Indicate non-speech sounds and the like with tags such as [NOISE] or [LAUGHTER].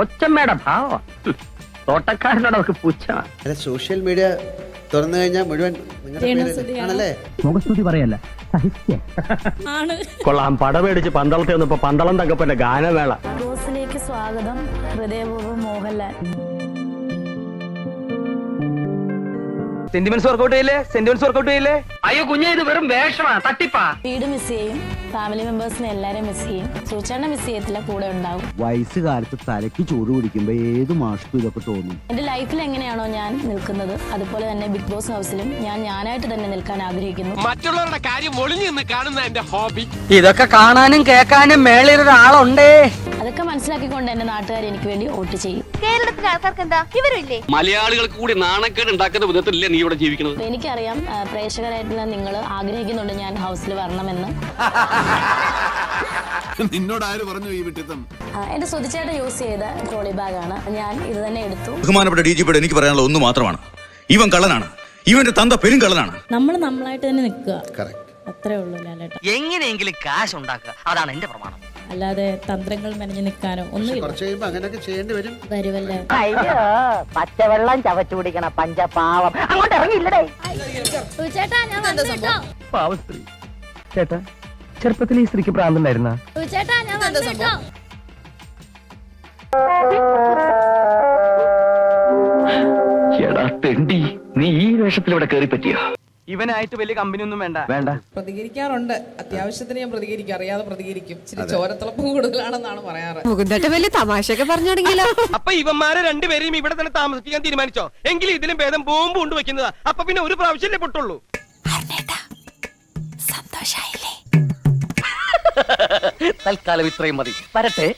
കൊച്ചമ്മയുടെ ഭാവ. തോട്ടക്കാരനോട് അവർക്ക് പുച്ഛ. അല്ല സോഷ്യൽ മീഡിയ തുറന്നു കഴിഞ്ഞാൽ മുഴുവൻ നിങ്ങളുടെ പേര് രേണുസുതിയാണ്. ആണല്ലേ? മുഖസ്തുതി പറയല്ല സഹിക്ക ആണ്. കൊള്ളാം പടമേടിച്ച് പന്തളത്തെ വന്നപ്പോ പന്തളം തങ്കപ്പന്റെ ഗാനമേള. ബോസിലേക്ക് സ്വാഗതം. ഹൃദയപൂർവം മോഹൻലാൽ. സെന്റിമെന്റ്സ് വർക്കൗട്ട് ചെയ്യില്ലേ? സെന്റിമെന്റ്സ് വർക്കൗട്ട് ചെയ്യില്ലേ? അയ്യോ കുഞ്ഞെ ഇത് വെറും വേഷമാ തട്ടിപ്പാ. വീട് മിസ് ചെയ്യും. ഫാമിലി മെമ്പേഴ്സിനെ എല്ലാരെയും മിസ് ചെയ്യും. സൂചന മിസ് ചെയ്യത്തില്ല കൂടെ ഉണ്ടാവും. വയസ്സ് കാലത്ത് തലയ്ക്ക് ചൂട് പിടിക്കുമ്പോ ഏത് മാഷ്ക്കും ഇതൊക്കെ തോന്നും. എന്റെ ലൈഫിൽ എങ്ങനെയാണോ ഞാൻ നിൽക്കുന്നത്? അതുപോലെ തന്നെ ബിഗ് ബോസ് ഹൗസിലും ഞാൻ ഞാനായിട്ട് തന്നെ നിൽക്കാൻ ആഗ്രഹിക്കുന്നു. മറ്റുള്ളവരുടെ കാര്യം ഒളിഞ്ഞു നിന്ന് കാണുന്ന എന്റെ ഹോബി ഇതൊക്കെ കാണാനും കേൾക്കാനും മേളിലൊരാളുണ്ടേ. അതൊക്കെ മനസ്സിലാക്കിക്കൊണ്ട് എന്റെ നാട്ടുകാർ എനിക്ക് വേണ്ടി വോട്ട് ചെയ്യും. കേരളത്തിലെ ആൾക്കാർക്ക് എന്താ? ഇവരില്ലേ മലയാളികൾക്ക് കൂടി നാണക്കേട് ഉണ്ടാക്കുന്ന വിധത്തിലല്ലേ നീ ഇവിടെ ജീവിക്കുന്നത്? എനിക്കറിയാം ആ, പ്രേക്ഷകരായിട്ടുള്ള നിങ്ങൾ ആഗ്രഹിക്കുന്നുണ്ട് ഞാൻ ഹൗസിൽ വരണമെന്ന്. നിന്നോട് ആര് പറഞ്ഞു ഈ വിട്ടിത്തം? ആ, എന്റെ സുതിച്ചേട്ടൻ യൂസ് ചെയ്ത ട്രോളി ബാഗാണ് ഞാൻ ഇത് തന്നെ എടുത്തു. ബഹുമാനപ്പെട്ട ഡി ജി പിയുടെ എനിക്ക് പറയാനുള്ള ഒന്ന് മാത്രമാണ്. ഇവൻ കള്ളനാണ്. ഇവന്റെ തന്ത പെരും കള്ളനാണ് നമ്മൾ നമ്മളായിട്ട് തന്നെ നിൽക്കുക. അത്രേ ഉള്ളൂ ലാലേട്ട. എങ്ങനെയെങ്കിലും കാശ് ഉണ്ടാക്കുക. അതാണ് എന്റെ പ്രമാണം. അല്ലാതെ തന്ത്രങ്ങൾ മെനഞ്ഞു നിൽക്കാനോ ഒന്നുമില്ല. കുറച്ച് കഴിയുമ്പോൾ അങ്ങനെയൊക്കെ ചെയ്യേണ്ടി വരും. വരുമല്ലേ അയ്യോ പച്ചവെള്ളം ചവച്ചു കുടിക്കണ പഞ്ചപാവം. അങ്ങോട്ട് ഇറങ്ങിയില്ലടേ. ചേട്ടാ ഞാൻ വന്നിട്ടോ? ചേട്ടാ ചെറുപ്പത്തിൽ ഈ സ്ത്രീക്ക് പ്രാന്തണ്ടായിരുന്ന? ചേട്ടാ ഞാൻ വന്നിട്ടോ? എടാ തെണ്ടി നീ ഈ വേഷത്തിൽ ഇവിടെ കയറി പറ്റിയോ? ഇവനായിട്ട് വലിയ കമ്പനി ഒന്നും വേണ്ട. വേണ്ട. പ്രതികരിക്കാറുണ്ട്. അത്യാവശ്യത്തിന് ഞാൻ പ്രതികരിക്കും. അറിയാതെ പ്രതികരിക്കും. ഇച്ചിരി ചോരത്തിളപ്പ് കൂടുതലാണെന്നാണ് പറയാറ്. വലിയ തമാശയൊക്കെ പറഞ്ഞു തുടങ്ങിയല്ലോ [LAUGHS] അപ്പൊ ഇവന്മാരെ രണ്ടുപേരെയും ഇവിടെ തന്നെ താമസിപ്പിക്കാൻ തീരുമാനിച്ചോ? എങ്കിൽ ഇതിലും ഭേദം ബോംബ് കൊണ്ട് വെക്കുന്നതാ. അപ്പൊ പിന്നെ ഒരു പ്രാവശ്യമല്ലേ പൊട്ടുള്ളൂ. സന്തോഷായില്ലേ? തൽക്കാലം ഇത്രയും മതി. വരട്ടെ.